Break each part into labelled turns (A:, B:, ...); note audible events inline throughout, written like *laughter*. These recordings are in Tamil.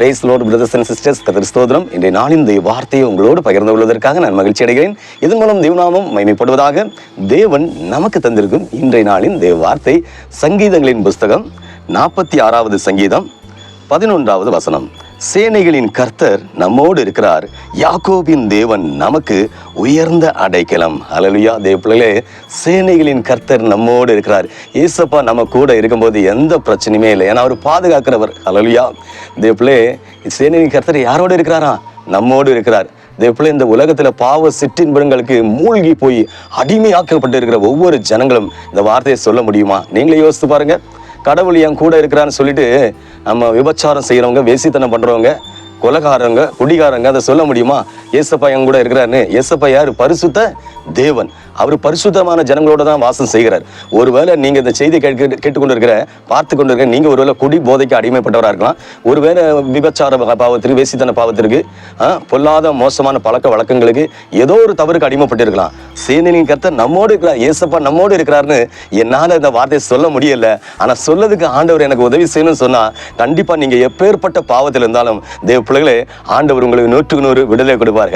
A: Praise lord brothers and sisters கதிர்ஸ்தோதரம் இன்றைய நாளின் தெய்வ வார்த்தையை உங்களோடு பகிர்ந்து கொள்வதற்காக நான் மகிழ்ச்சி அடைகிறேன். இதன் மூலம் தேவநாமம் மயமைப்படுவதாக தேவன் நமக்கு தந்திருக்கும் இன்றைய நாளின் தேவ வார்த்தை சங்கீதங்களின் புஸ்தகம் நாற்பத்தி ஆறாவது சங்கீதம். பதினொன்றாவது வசனம். சேனைகளின் கர்த்தர் நம்மோடு இருக்கிறார். யாக்கோபின் தேவன் நமக்கு உயர்ந்த அடைக்கலம். அலலுயா தேவப்பிள்ளைகளே சேனைகளின் கர்த்தர் நம்மோடு இருக்கிறார். ஈசப்பா நம்ம கூட இருக்கும்போது எந்த பிரச்சனையுமே இல்லை. ஏன்னா அவர் பாதுகாக்கிறவர். அலலுயா தேவப்பிள்ளே சேனையின் கர்த்தர் யாரோடு இருக்கிறாரா? நம்மோடு இருக்கிறார். தேவப்பிள்ளை இந்த உலகத்தில் பாவ சிற்றின்பங்களுக்கு மூழ்கி போய் அடிமையாக்கப்பட்டு இருக்கிற ஒவ்வொரு ஜனங்களும் இந்த வார்த்தையை சொல்ல முடியுமா? நீங்களே யோசித்து பாருங்க. கடவுள் என் கூட இருக்கிறான்னு சொல்லிட்டு நம்ம விபச்சாரம் செய்கிறவங்க வேசித்தனம் பண்றவங்க கொலகாரங்க குடிகாரங்க அதை சொல்ல முடியுமா? ஏசப்பா என் கூட இருக்கிறாருன்னு. ஏசப்பா யார்? பரிசுத்த தேவன். அவர் பரிசுத்தமான ஜனங்களோட தான் வாசம் செய்கிறார். ஒருவேளை நீங்க இந்த செய்தி கேட்க கேட்டுக்கொண்டு பார்த்து கொண்டு இருக்கிற நீங்க ஒருவேளை குடி போதைக்கு அடிமைப்பட்டவராக இருக்கலாம். ஒருவேளை விபச்சார பாவத்திற்கு வேசித்தன பாவத்திற்கு பொல்லாத மோசமான பழக்க வழக்கங்களுக்கு ஏதோ ஒரு தவறுக்கு அடிமைப்பட்டு இருக்கலாம் கருத்தை நம்மோடு இருக்கிறார் ஏசப்பா நம்மோடு இருக்கிறாருன்னு என்னால இந்த வார்த்தையை சொல்ல முடியல. ஆனா சொல்லதுக்கு ஆண்டவர் எனக்கு உதவி செய்யணும்னு சொன்னா கண்டிப்பா நீங்க எப்பேற்பட்ட பாவத்தில் இருந்தாலும் தேவ பிள்ளைகளே ஆண்டவர் உங்களுக்கு நூற்றுக்கு நூறு விடுதலை கொடுப்பார்.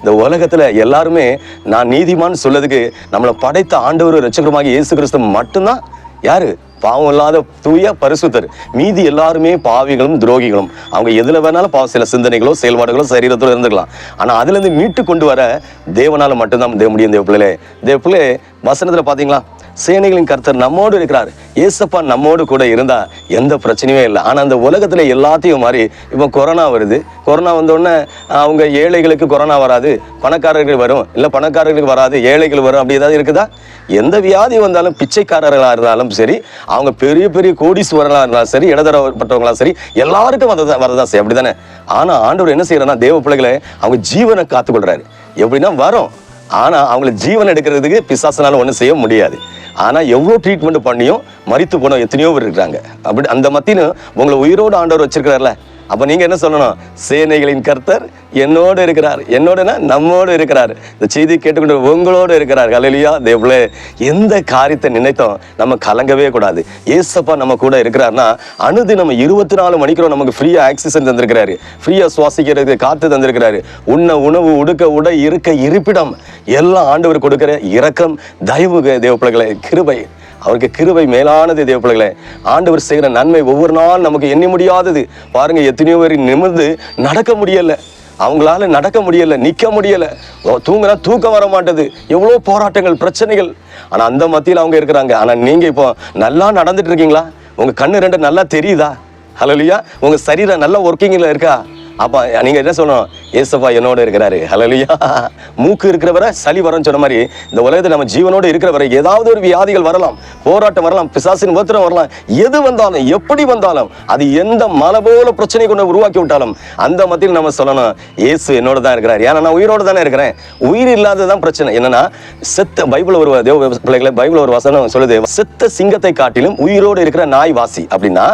A: இந்த உலகத்துல எல்லாருமே நான் நீதிமான்னு சொல்ல சொல்லதுக்கு நம்மளை படைத்த ஆண்டவர் ரட்சகருமாகிய இயேசு கிறிஸ்து மட்டும்தான்? யாரு? பாவம் இல்லாத தூய பரிசுத்தர். மீதி எல்லாருமே பாவிகளும் துரோகிகளும். அவங்க எதுல வேணாலும் பாவ சில சிந்தனைகளோ செயல்பாடுகளோ சரீரத்தோடு இருந்துக்கலாம். ஆனா அதுல இருந்து மீட்டு கொண்டு வர தேவனால மட்டும்தான் தேவ முடியும் தேவ பிள்ளைகளே. தேவ பிள்ளை வசனத்துல பாத்தீங்களா? சேனைகளின் கர்த்தர் நம்மோடு இருக்கிறார். ஏசப்பா நம்மோடு கூட இருந்தால் எந்த பிரச்சனையுமே இல்லை. ஆனால் அந்த உலகத்தில் எல்லாத்தையும் மாறி இப்போ கொரோனா வருது. கொரோனா வந்தோடனே அவங்க ஏழைகளுக்கு கொரோனா வராது. பணக்காரர்கள் வரும். இல்லை பணக்காரர்களுக்கு வராது. ஏழைகள் வரும். அப்படி ஏதாவது இருக்குதா? எந்த வியாதி வந்தாலும் பிச்சைக்காரர்களாக இருந்தாலும் சரி அவங்க பெரிய பெரிய கோடீஸ்வரர்களாக இருந்தாலும் சரி இடதரப்பட்டவங்களா சரி எல்லாருக்கும் வரதான் வரதான் சரி அப்படி தானே ஆனால் ஆண்டவர் என்ன செய்யறாருன்னா தேவ பிள்ளைகளை அவங்க ஜீவனை காத்துக்கொள்கிறாரு எப்படின்னா வரும். ஆனால் அவங்களை ஜீவன் எடுக்கிறதுக்கு பிசாசனால் ஒன்றும் செய்ய முடியாது. ஆனால் எவ்வளோ ட்ரீட்மெண்ட் பண்ணியும் மறித்து போன எத்தனையோ பேர் இருக்கிறாங்க. அப்படி அந்த மத்தியும் உங்களை உயிரோடு ஆண்டவர் வச்சிருக்கிறார்ல அப்போ நீங்கள் என்ன சொல்லணும்? சேனைகளின் கர்த்தர் என்னோடு இருக்கிறார். என்னோடனா நம்மோடு இருக்கிறார். இந்த செய்தி கேட்டுக்கொண்டு உங்களோடு இருக்கிறார். கலையிலியா தேவளே எந்த காரியத்தை நினைத்தோம் நம்ம கலங்கவே கூடாது. ஏசப்பா நம்ம கூட இருக்கிறார்னா அனுதி நம்ம இருபத்தி நாலு மணிக்கிறோம் நமக்கு ஃப்ரீயாக ஆக்சிஜன் தந்திருக்கிறாரு. ஃப்ரீயாக சுவாசிக்கிறதுக்கு காற்று தந்திருக்கிறாரு. உண்ண உணவு உடுக்க உடை இருக்க இருப்பிடம் எல்லாம் ஆண்டவர் கொடுக்கிற இரக்கம் தயவு தேவப்பிள்ளைகளை கிருபை. அவருக்கு கிருவை மேலானது தேவப்பிள்ளைகளே ஆண்டவர் செய்கிற நன்மை ஒவ்வொரு நாள் நமக்கு எண்ணி முடியாதது. பாருங்கள் எத்தனையோ பேர் நிமிர்ந்து நடக்க முடியலை. அவங்களால நடக்க முடியல நிற்க முடியலை. தூங்கினா தூக்கம் வர மாட்டேது. எவ்வளோ போராட்டங்கள் பிரச்சனைகள். ஆனால் அந்த மத்தியில் அவங்க இருக்கிறாங்க. ஆனால் நீங்கள் இப்போ நல்லா நடந்துட்டு இருக்கீங்களா? உங்கள் கண்ணு ரெண்டு நல்லா தெரியுதா? ஹலோ இல்லையா உங்கள் சரீரம் நல்ல ஒர்க்கிங்கில் இருக்கா? அப்போ நீங்கள் என்ன சொல்லணும்? ஏசப்பா என்னோட இருக்கிறாரு. ஹலலியா மூக்கு இருக்கிறவரை சளி வரும்னு சொன்ன மாதிரி இந்த உலகத்தில் நம்ம ஜீவனோடு இருக்கிறவரை ஏதாவது ஒரு வியாதிகள் வரலாம். போராட்டம் வரலாம். பிசாசின் உத்திரம் வரலாம். எது வந்தாலும் எப்படி வந்தாலும் அது எந்த மலை போல பிரச்சனை கொண்டு உருவாக்கி விட்டாலும் அந்த மத்தியில் நம்ம சொல்லணும் இயேசு என்னோட தான் இருக்கிறார். ஏன்னா நான் உயிரோட தானே இருக்கிறேன். உயிர் இல்லாததான் பிரச்சனை. என்னன்னா செத்த பைபிள் ஒரு தேவ பிள்ளைகளை பைபிள் ஒரு வசனம் சொல்லுது செத்த சிங்கத்தை காட்டிலும் உயிரோடு இருக்கிற நாய் வாசி. அப்படின்னா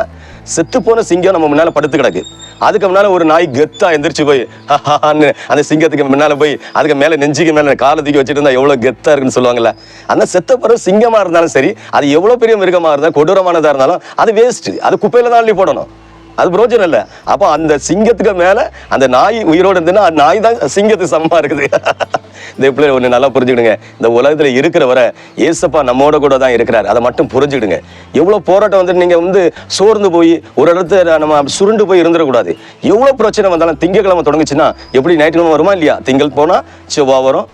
A: செத்து போன சிங்கம் நம்ம முன்னால படுத்து கிடக்கு. அதுக்கு முன்னால ஒரு நாய் கெத்தா எந்திரிச்சு போய் ஹஹான்னு அந்த சிங்கத்துக்கு முன்னால போய் அதுக்கு மேல நெஞ்சுக்கு மேல காலை தூக்கி வச்சுட்டு இருந்தா எவ்வளவு கெத்தா இருக்குன்னு சொல்லுவாங்கல்ல. அந்த செத்த பிறகு சிங்கமா இருந்தாலும் சரி அது எவ்வளவு பெரிய மிருகமா இருந்தால் கொடூரமானதா இருந்தாலும் அது வேஸ்ட் அது குப்பையில தான் அள்ளி போடணும். அது பிரோஜனம் இல்லை. அப்போ அந்த சிங்கத்துக்கு மேலே அந்த நாய் உயிரோடு இருந்ததுன்னா அந்த நாய் தான் சிங்கத்துக்கு சமமாக இருக்குது. *laughs* இந்த பிள்ளை ஒன்று நல்லா புரிஞ்சுக்கிடுங்க. இந்த உலகத்தில் இருக்கிற வரை ஏசப்பா நம்மோட கூட தான் இருக்கிறார். அதை மட்டும் புரிஞ்சுக்கிடுங்க. எவ்வளோ போராட்டம் வந்து நீங்கள் வந்து சோர்ந்து போய் ஒரு இடத்துல நம்ம சுருண்டு போய் இருந்துடக்கூடாது. எவ்வளோ பிரச்சனை வந்தாலும் திங்கக்கிழமை தொடங்குச்சுன்னா எப்படி ஞாயிற்றுக்கிழமை வருமா இல்லையா? திங்கள் போனால் செவ்வாய் வரும்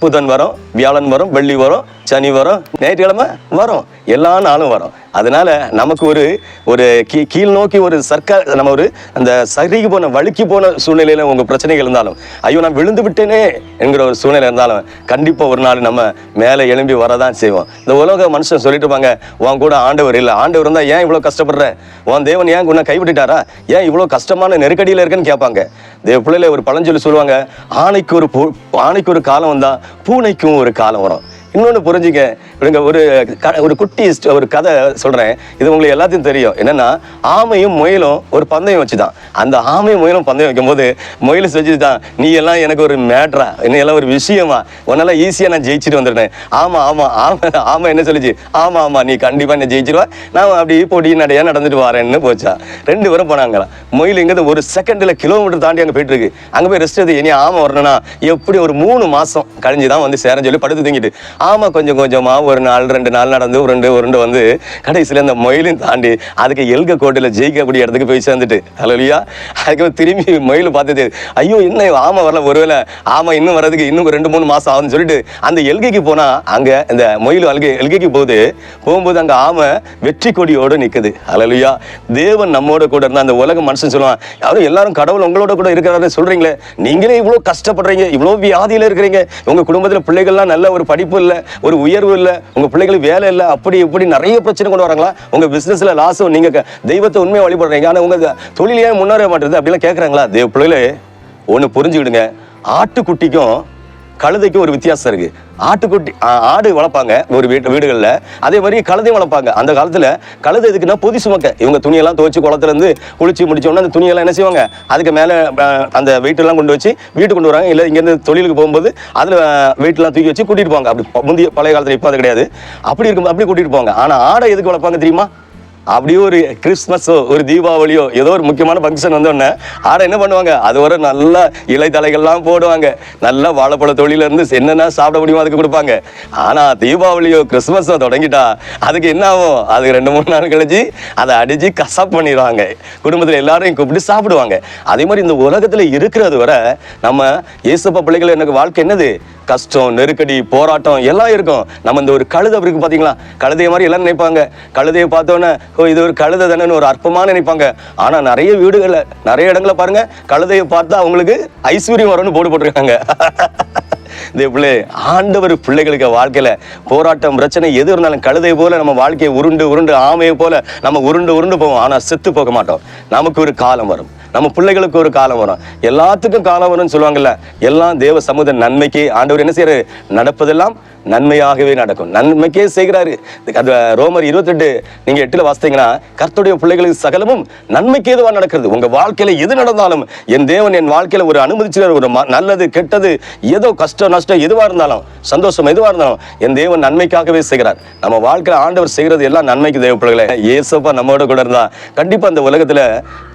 A: புதன் வரும் வியாழன் வரும் வெள்ளி வரும் சனி வரும் ஞாயிற்றுக்கிழமை வரும். எல்லா நாளும் வரும். அதனால நமக்கு ஒரு ஒரு கீ கீழ் நோக்கி ஒரு சர்க்கார் நம்ம ஒரு அந்த சரிக்கு போன வழுக்கி போன சூழ்நிலையில் உங்கள் பிரச்சனைகள் இருந்தாலும் ஐயோ நான் விழுந்து விட்டேனே என்கிற ஒரு சூழ்நிலை இருந்தாலும் கண்டிப்பாக ஒரு நாள் நம்ம மேலே எழும்பி வரதான் செய்வோம். இந்த உலக மனுஷன் சொல்லிட்டு இருப்பாங்க உன் கூட ஆண்டவர் இல்லை. ஆண்டவர் இருந்தால் ஏன் இவ்வளோ கஷ்டப்படுற? உன் தேவன் ஏன் உன்னை கைவிட்டுட்டாரா? ஏன் இவ்வளோ கஷ்டமான நெருக்கடியில் இருக்குன்னு கேட்பாங்க. தேவ பிள்ளையில ஒரு பழஞ்சொல்லி சொல்லுவாங்க ஆணைக்கு ஒரு பூ- ஆணைக்கு ஒரு காலம் வந்தால் பூனைக்கும் ஒரு காலம் வரும். இன்னொன்று புரிஞ்சுங்க. இவங்க ஒரு க- ஒரு குட்டி ஒரு கதை சொல்கிறேன் இது உங்களுக்கு எல்லாத்தையும் தெரியும். என்னென்னா ஆமையும் முயலும் ஒரு பந்தயம் வச்சு தான் அந்த ஆமையும் முயலும் பந்தயம் வைக்கும்போது முயல் செஞ்சுதான் நீ எல்லாம் எனக்கு ஒரு மேட்ரா. என்ன எல்லாம் ஒரு விஷயமா. உன்னால ஈஸியாக நான் ஜெயிச்சுட்டு வந்துடுறேன். ஆமா ஆமா ஆமாம் ஆமாம் என்ன சொல்லிச்சு? ஆமா ஆமா நீ கண்டிப்பாக என்ன ஜெயிச்சிருவா. நான் அப்படி போட்டி நடையா நடந்துட்டு வரேன்னு போச்சா. ரெண்டு பேரும் போனாங்களா. முயல் இங்க ஒரு செகண்டில் கிலோமீட்டர் தாண்டி அங்கே போயிட்டு இருக்கு அங்கே போய் ரெஸ்ட் எடுத்து இனி ஆமாம் வரணும்னா எப்படி ஒரு மூணு மாதம் கழிஞ்சு தான் வந்து சேரன்னு சொல்லி படுத்து தூங்கிட்டு. ஆமாம் கொஞ்சம் கொஞ்சமாக ஒரு நாள் ரெண்டு நாள் நடந்து உருண்டு உருண்டு வந்து கடைசியில் அந்த மொயிலையும் தாண்டி அதுக்கு எல்க கோட்டையில் ஜெயிக்கக்கூடிய இடத்துக்கு போய் சேர்ந்துட்டு. ஹலோலியா அதுக்கு திரும்பி மயில் பார்த்தது ஐயோ இன்னும் ஆமா வரல ஒருவேளை ஆமாம் இன்னும் வர்றதுக்கு இன்னும் ரெண்டு மூணு மாதம் ஆகும்னு சொல்லிட்டு அந்த எல்கைக்கு போனால் அங்கே இந்த மொயில் அல்கை எல்கைக்கு போகுது. போகும்போது அங்கே ஆமை வெற்றி கொடியோடு நிற்குது ஹalleluya. தேவன் நம்மோட கூட இருந்தால் அந்த உலக மனுஷன் சொல்லுவான் யாரும் எல்லாரும் கடவுள் உங்களோட கூட இருக்கிறாரு சொல்கிறீங்களே நீங்களே இவ்வளோ கஷ்டப்படுறீங்க இவ்வளோ வியாதியில் இருக்கிறீங்க உங்கள் குடும்பத்தில் பிள்ளைகள்லாம் நல்ல ஒரு படிப்பு இல்லை ஒரு உயர்வு இல்ல உங்க பிள்ளைகளுக்கு வேலை இல்ல அப்படி இப்படி நிறைய பிரச்சனை கொண்டு வராங்களா? உங்க பிசினஸ்ல லாஸும் நீங்க தெய்வத்தை உண்மையை வழிபடுறீங்க. ஆனால் உங்க தொழிலே முன்னேற மாட்டேங்குது அப்படிலாம் கேட்குறாங்களா தெய்வ பிள்ளைகளே ஒன்று புரிஞ்சுக்கிடுங்க. ஆட்டுக்குட்டிக்கும் கழுதைக்கு ஒரு வித்தியாசம் இருக்கு. ஆட்டுக்குட்டி ஆடு வளர்ப்பாங்க ஒரு வீட்டு வீடுகளில். அதே மாதிரி கழுதையும் வளர்ப்பாங்க. அந்த காலத்தில் கழுதை எதுக்குன்னா பொதி சுமக்க. இவங்க துணியெல்லாம் துவைச்சு குளத்துலேருந்து குளிச்சு முடிச்ச உடனே அந்த துணியெல்லாம் என்ன செய்வாங்க? அதுக்கு மேலே அந்த வெயிட்டெல்லாம் கொண்டு வச்சு வீட்டுக்கு கொண்டு வராங்க. இல்லை இங்கேருந்து தொழிலுக்கு போகும்போது அதில் வெயிட்லாம் தூக்கி வச்சு கூட்டிகிட்டு போவாங்க. அப்படி முந்தைய பழைய காலத்தில் இப்போ அது கிடையாது. அப்படி இருக்கும் அப்படி கூட்டிகிட்டு போவாங்க. ஆனால் ஆடை எதுக்கு வளர்ப்பாங்க தெரியுமா? அப்படியே ஒரு கிறிஸ்மஸோ ஒரு தீபாவளியோ ஏதோ ஒரு முக்கியமான ஃபங்க்ஷன் வந்தோடனே ஆட என்ன பண்ணுவாங்க? அது வர நல்ல இலை தலைகள்லாம் போடுவாங்க. நல்லா வாழைப்பழ தொழிலேருந்து என்னென்ன சாப்பிட முடியுமோ அதுக்கு கொடுப்பாங்க. ஆனால் தீபாவளியோ கிறிஸ்மஸோ தொடங்கிட்டா அதுக்கு என்ன ஆகும்? அதுக்கு ரெண்டு மூணு நாள் கழிச்சு அதை அடிச்சு கசாப் பண்ணிடுவாங்க. குடும்பத்தில் எல்லாரையும் கூப்பிட்டு சாப்பிடுவாங்க. அதே மாதிரி இந்த உலகத்தில் இருக்கிறது வரை நம்ம இயேசப்பா பிள்ளைகள் எனக்கு வாழ்க்கை என்னது? கஷ்டம் நெருக்கடி போராட்டம் எல்லாம் இருக்கும். நம்ம இந்த ஒரு கழுதை இருக்கு பார்த்தீங்களா கழுதைய மாதிரி எல்லாம் நினைப்பாங்க. கழுதையை பார்த்தோன்னே ஓ இது ஒரு கழுதை தானேன்னு ஒரு அற்பமாக நினைப்பாங்க. ஆனால் நிறைய வீடுகள்ல நிறைய இடங்களில் பாருங்கள் கழுதையை பார்த்தா அவங்களுக்கு ஐஸ்வர்யம் வரும்னு போட்டு போட்டிருக்காங்க. *laughs* இதே பிள்ளை ஆண்டவர் பிள்ளைகளுக்கு வாழ்க்கையில போராட்டம் பிரச்சனை எது இருந்தாலும் கழுதை போல நம்ம வாழ்க்கையை உருண்டு உருண்டு ஆமையை போல நம்ம உருண்டு உருண்டு போவோம். ஆனால் செத்து போக மாட்டோம். நமக்கு ஒரு காலம் வரும். நம்ம பிள்ளைகளுக்கு ஒரு காலம் வரும். எல்லாத்துக்கும் காலம் வரும்னு சொல்லுவாங்கல்ல எல்லாம் தேவ சமூக நன்மைக்கு ஆண்டவர் என்ன செய்யறாரு நடப்பதெல்லாம் நன்மையாகவே நடக்கும். நன்மைக்கே செய்கிறாரு. அது ரோமர் இருபத்தெட்டு நீங்க எட்டுல வாசித்தீங்கன்னா கர்த்துடைய பிள்ளைகளுக்கு சகலமும் நன்மைக்கு எதுவாக நடக்கிறது? உங்க வாழ்க்கையில எது நடந்தாலும் என் தேவன் என் வாழ்க்கையில ஒரு அனுமதிச்சிருக்கிற ஒரு நல்லது கெட்டது ஏதோ கஷ்டம் கஷ்டம் நஷ்டம் எதுவாக இருந்தாலும் சந்தோஷம் எதுவாக இருந்தாலும் என் தேவன் நன்மைக்காகவே செய்கிறார். நம்ம வாழ்க்கையில் ஆண்டவர் செய்கிறது எல்லாம் நன்மைக்கு தேவைப்படுகளே ஏசப்பா நம்மோட கூட இருந்தால் கண்டிப்பாக அந்த உலகத்தில்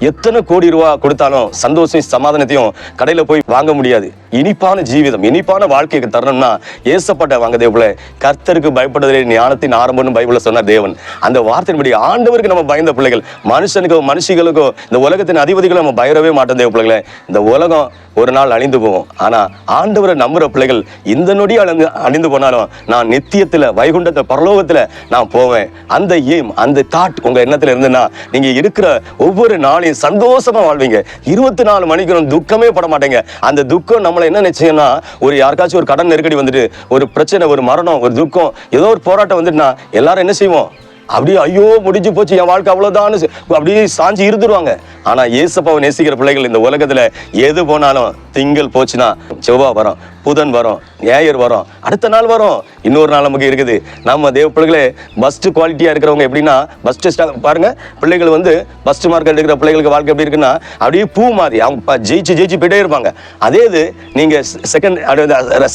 A: எத்தனை கோடி ரூபா கொடுத்தாலும் சந்தோஷம் சமாதானத்தையும் கடையில் போய் வாங்க முடியாது. இனிப்பான ஜீவிதம் இனிப்பான வாழ்க்கைக்கு தரணும்னா ஏசப்பட்ட வாங்க தேவல கர்த்தருக்கு பயப்படுவதே ஞானத்தின் ஆரம்பம்னு பைபிளில் சொன்னார் தேவன். அந்த வார்த்தையின்படி ஆண்டவருக்கு நம்ம பயந்த பிள்ளைகள் மனுஷனுக்கோ மனுஷிகளுக்கோ இந்த உலகத்தின் அதிபதிகளும் நம்ம பயரவே மாட்டோம் தேவ பிள்ளைகளே. இந்த உலகம் ஒரு நாள் அழிந்து போவோம் ஆனால் ஆண்டவரை நம்புற பிள்ளை பிள்ளைகள் இந்த நொடி அழிந்து அழிந்து போனாலும் நான் நித்தியத்துல வைகுண்டத்தில் பரலோகத்துல நான் போவேன். அந்த எய்ம் அந்த தாட் உங்க எண்ணத்துல இருந்துன்னா நீங்க இருக்கிற ஒவ்வொரு நாளையும் சந்தோஷமா வாழ்வீங்க. இருபத்தி நாலு மணிக்கு துக்கமே பட மாட்டேங்க. அந்த துக்கம் நம்மளை என்ன நிச்சயம்னா ஒரு யாருக்காச்சும் ஒரு கடன் நெருக்கடி வந்துட்டு ஒரு பிரச்சனை ஒரு மரணம் ஒரு துக்கம் ஏதோ ஒரு போராட்டம் வந்துட்டுனா எல்லாரும் என்ன செய்வோம்? அப்படியே ஐயோ முடிஞ்சு போச்சு என் வாழ்க்கை அவ்வளோதான்னு அப்படியே சாஞ்சி இருந்துருவாங்க. ஆனால் ஏசப்பாவை நேசிக்கிற பிள்ளைகள் இந்த உலகத்துல எது போனாலும் திங்கள் போச்சுன்னா செவ்வாய் வரும் புதன் வரும் ஞாயிறு வரும் அடுத்த நாள் வரும். இன்னொரு நாள் நமக்கு இருக்குது. நம்ம தேவ பிள்ளைகளே பஸ்ட் குவாலிட்டியா இருக்கிறவங்க எப்படின்னா பஸ்ட் பாருங்க பிள்ளைகள் வந்து பஸ்ட் மார்க் எடுக்கிற பிள்ளைகளுக்கு வாழ்க்கை எப்படி இருக்குன்னா அப்படியே பூ மாதிரி அவங்க ஜெயிச்சு ஜெயிச்சு போயிட்டே இருப்பாங்க. அதே இது நீங்க second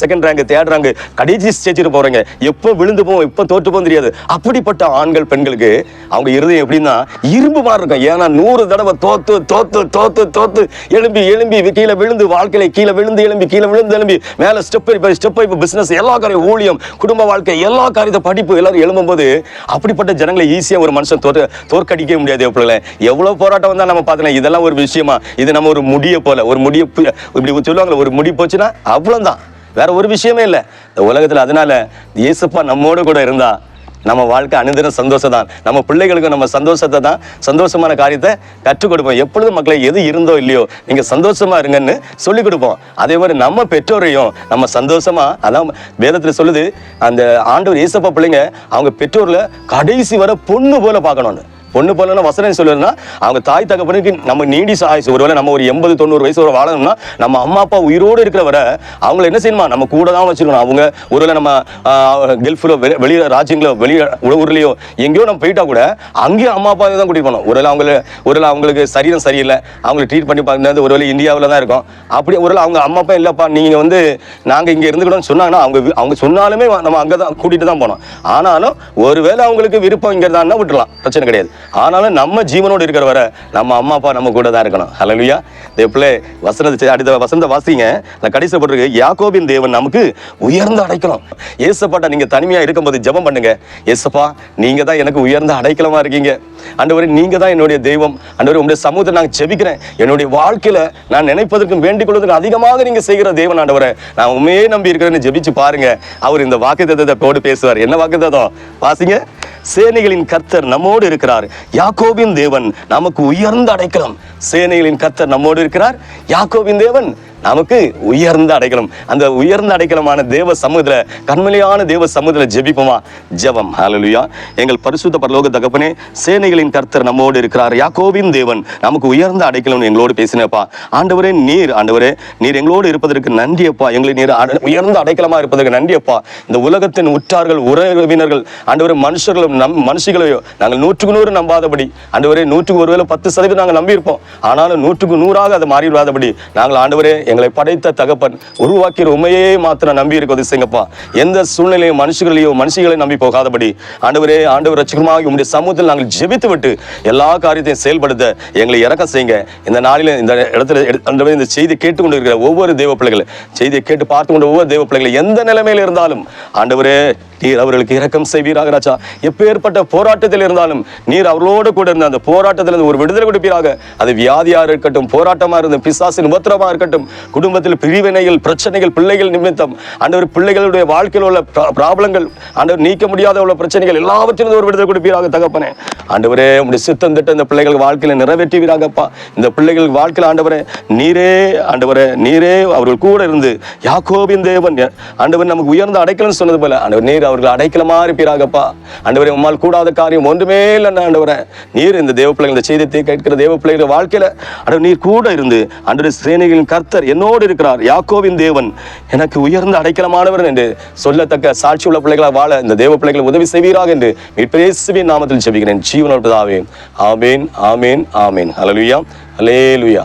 A: second rank third rank கடைசி ஸ்டேஜுக்கு போறீங்க. எப்போ விழுந்து போவோம் எப்போ தோற்று போகும் தெரியாது. அப்படிப்பட்ட ஆண்கள் பெண்களுக்கு அவங்க இருதயம் எப்படின்னா இரும்பு மாதிரி இருக்கும். ஏன்னா நூறு தடவை தோத்து தோத்து தோத்து தோத்து எழும்பி எழும்பி கீழே விழுந்து வாழ்க்கையில கீழே விழுந்து எழும்பி கீழே விழுந்து எழும்பி மேலே ஸ்டெப் இப்போ ஸ்டெப் இப்போ பிஸ்னஸ் எல்லா காரியம் ஊழியம் குடும்ப வாழ்க்கை எல்லா காரியத்தை படிப்பு எல்லாரும் எழும்பும்போது அப்படிப்பட்ட ஜனங்களை ஈஸியாக ஒரு மனுஷன் தோற்று தோற்கடிக்க முடியாது எப்படில எவ்வளோ போராட்டம் வந்தால் நம்ம பார்த்தோம் இதெல்லாம் ஒரு விஷயமா? இது நம்ம ஒரு முடிய போல. ஒரு முடிய இப்படி சொல்லுவாங்களே ஒரு முடி போச்சுன்னா அவ்வளோதான் வேற ஒரு விஷயமே இல்லை. இந்த உலகத்தில் அதனால இயேசுப்பா நம்மோடு கூட இருந்தா நம்ம வாழ்க்கை அனுதினம் சந்தோஷம் தான் நம்ம பிள்ளைகளுக்கு நம்ம சந்தோஷத்தை தான் சந்தோஷமான காரியத்தை கற்றுக் கொடுப்போம். எப்பொழுதும் மக்களை எது இருந்தோ இல்லையோ நீங்க சந்தோஷமா இருங்கன்னு சொல்லி கொடுப்போம். அதே மாதிரி நம்ம பெற்றோரையும் நம்ம சந்தோஷமா அதான் வேதத்துல சொல்லுது அந்த ஆண்டவர் ஏசப்பா பிள்ளைங்க அவங்க பெற்றோர்ல கடைசி வரை பொண்ணு போல பார்க்கணும்னு. பொண்ணு பிள்ளைன்னா வசனம் சொல்லுன்னா அவங்க தாய் தகப்பனுக்கு நம்ம நீடி ஆயுசு ஒருவேளை நம்ம ஒரு எண்பது தொண்ணூறு வயசு வரை வாழணும்னா நம்ம அம்மா அப்பா உயிரோடு இருக்கிற வரை அவங்கள என்ன செய்யணுமா? நம்ம கூட தான் வச்சுக்கணும். அவங்க ஒருவேளை நம்ம கல்ஃபில் வெளியில் ராஜ்யங்களோ வெளியே ஊர்லேயோ எங்கேயோ நம்ம போயிட்டா கூட அங்கேயும் அம்மா அப்பா தான் கூட்டிட்டு போகணும். ஒருவேளை அவங்கள ஒருவேளை அவங்களுக்கு சரீரம் சரியில்லை. அவங்களை ட்ரீட் பண்ணி பார்க்கறது ஒருவேளை இந்தியாவில் தான் இருக்கும். அப்படி ஒருவேளை அவங்க அம்மா அப்பா இல்லைப்பா நீங்கள் வந்து நாங்கள் இங்கே இருந்துக்கிட்டோம்னு சொன்னாங்கன்னா அவங்க வி- அவங்க சொன்னாலுமே நம்ம அங்கே தான் கூட்டிகிட்டு தான் போனோம் ஆனாலும் ஒருவேளை அவங்களுக்கு விருப்பம் இங்கே தான் விட்டுலாம் பிரச்சனை கிடையாது. ஆனாலும் நம்ம ஜீவனோடு இருக்கிற வரை நம்ம அம்மா அப்பா நம்ம கூட தான் இருக்கணும். ஹalleluya தேப்பிள்ளை வசனத்தை அடுத்த வசந்த வாசிங்க. நான் கடைசி போட்டிருக்கு யாக்கோபின் தேவன் நமக்கு உயர்ந்த அடைக்கலம் ஏசப்பாட்டா நீங்க தனிமையா இருக்கும்போது ஜெபம் பண்ணுங்க. ஏசப்பா நீங்க தான் எனக்கு உயர்ந்த அடைக்கலமா இருக்கீங்க. ஆண்டவரே நீங்க தான் என்னுடைய தெய்வம். ஆண்டவரே உங்களுடைய சமூகத்தை நான் ஜெபிக்கிறேன் என்னுடைய வாழ்க்கையில நான் நினைப்பதற்கும் வேண்டிக் கொள்வதற்கு அதிகமாக நீங்க செய்கிற தேவன் ஆண்டவரே. நான் உண்மையே நம்பி இருக்கிறேன்னு ஜெபிச்சு பாருங்க. அவர் இந்த வாக்குத்தத்தோடு பேசுவார். என்ன வாக்குத்தத்தம்? வாசிங்க. சேனைகளின் கர்த்தர் நம்மோடு இருக்கிறார். யாக்கோபின் தேவன் நமக்கு உயர்ந்த அடைக்கலம். சேனைகளின் கர்த்தர் நம்மோடு இருக்கிறார். யாக்கோபின் தேவன் நமக்கு உயர்ந்த அடைக்கலம். அந்த உயர்ந்த அடைக்கலமான தேவ சமூகத்தில் கண்மலையான தேவ சமூகத்தில் ஜெபிப்போமா? ஜெபம். ஹலலுயா எங்கள் பரிசுத்த பரலோக தகப்பனே சேனைகளின் கர்த்தர் நம்மோடு இருக்கிறார். யாக்கோவின் தேவன் நமக்கு உயர்ந்த அடைக்கலம் எங்களோடு பேசினப்பா. ஆண்டவரே நீர் ஆண்டவரே நீர் எங்களோடு இருப்பதற்கு நன்றியப்பா. எங்களை நீர் உயர்ந்த அடைக்கலமாக இருப்பதற்கு நன்றியப்பா. இந்த உலகத்தின் உற்றார்கள் உறவினர்கள் ஆண்டவரே மனுஷர்களும் நம் மனுஷிகளையோ நாங்கள் நூற்றுக்கு நூறு நம்பாதபடி ஆண்டவரே நூற்றுக்கு ஒருவேளை பத்து சதவீதம் நாங்கள் நம்பியிருப்போம். ஆனாலும் நூற்றுக்கு நூறாக அது மாறிவிடாதபடி நாங்கள் ஆண்டவரே எங்களை படைத்த தகப்பன் உருவாக்கிற உண்மையே மாத்திரம் நம்பி இருக்கிறது செய்யுங்கப்பா எந்த சூழ்நிலையும் மனுஷர்களையோ மனுஷிகளையும் நம்பி போகாதபடி ஆண்டவரே ஆண்டவர் ரட்சகமாக உங்களுடைய சமூகத்தில் நாங்கள் ஜெபித்து விட்டு எல்லா காரியத்தையும் செயல்படுத்த எங்களை இறக்க செய்யுங்க. இந்த நாளில் இந்த இடத்துல எடு- இந்த செய்தி கேட்டுக்கொண்டு இருக்கிற ஒவ்வொரு தேவ பிள்ளைகளை செய்தியை கேட்டு பார்த்து கொண்ட ஒவ்வொரு தேவ பிள்ளைகளை எந்த நிலைமையில் இருந்தாலும் ஆண்டவரே நீர் அவர்களுக்கு இரக்கம் செய்வீராக ராஜா. எப்பேற்பட்ட போராட்டத்தில் இருந்தாலும் நீர் அவர்களோடு கூட இருந்த அந்த போராட்டத்தில் இருந்து ஒரு விடுதலை கொடுப்பீராக. அது வியாதியா இருக்கட்டும் போராட்டமா இருந்த பிசாசின் உபத்திரமாக இருக்கட்டும் குடும்பத்தில் பிரிவினைகள் பிரச்சனைகள் பிள்ளைகள் நிமித்தம் ஆண்டவர் பிள்ளைகளுடைய வாழ்க்கையில் உள்ள ப்ராப்ளங்கள் ஆண்டவர் நீக்க முடியாத உள்ள பிரச்சனைகள் எல்லாவற்றிலும் ஒரு விடுதலை கொடுப்பீராக தகப்பனே. ஆண்டவரே உங்களுடைய சித்தம் திட்டம் இந்த பிள்ளைகள் வாழ்க்கையில நிறைவேற்றுவீராகப்பா. இந்த பிள்ளைகள் வாழ்க்கையில் ஆண்டவரே நீரே ஆண்டவரே நீரே அவர்கள் கூட இருந்து யாக்கோபின் தேவன். ஆண்டவர் நமக்கு உயர்ந்த அடைக்கலன்னு சொன்னது போல ஆண்டவர் நீர் அவர்கள் அடைக்கலமா இருப்பீராகப்பா ஆண்டவரே உம்மால் கூடாத காரியம் ஒன்றுமே இல்லைன்னு ஆண்டவரே. நீர் இந்த தேவ பிள்ளைகள் இந்த செய்தியை கேட்கிற தேவ பிள்ளைகள் வாழ்க்கையில ஆண்டவர் நீர் கூட இருந்து ஆண்டவர் சேனைகளின் கர்த்தர் என்னோடு இருக்கிறார் யாக்கோவின் தேவன் எனக்கு உயர்ந்த அடைக்கலமானவர் என்று சொல்லத்தக்க சாட்சி உள்ள பிள்ளைகளாக வாழ இந்த தேவ பிள்ளைகள் உதவி செய்வீராக என்று மீட்பேசுவின் நாமத்தில் ஜெபிக்கிறேன். ஜீவனோட்டதாவே ஆமேன் ஆமேன் ஆமேன். ஹalleluya ஹalleluya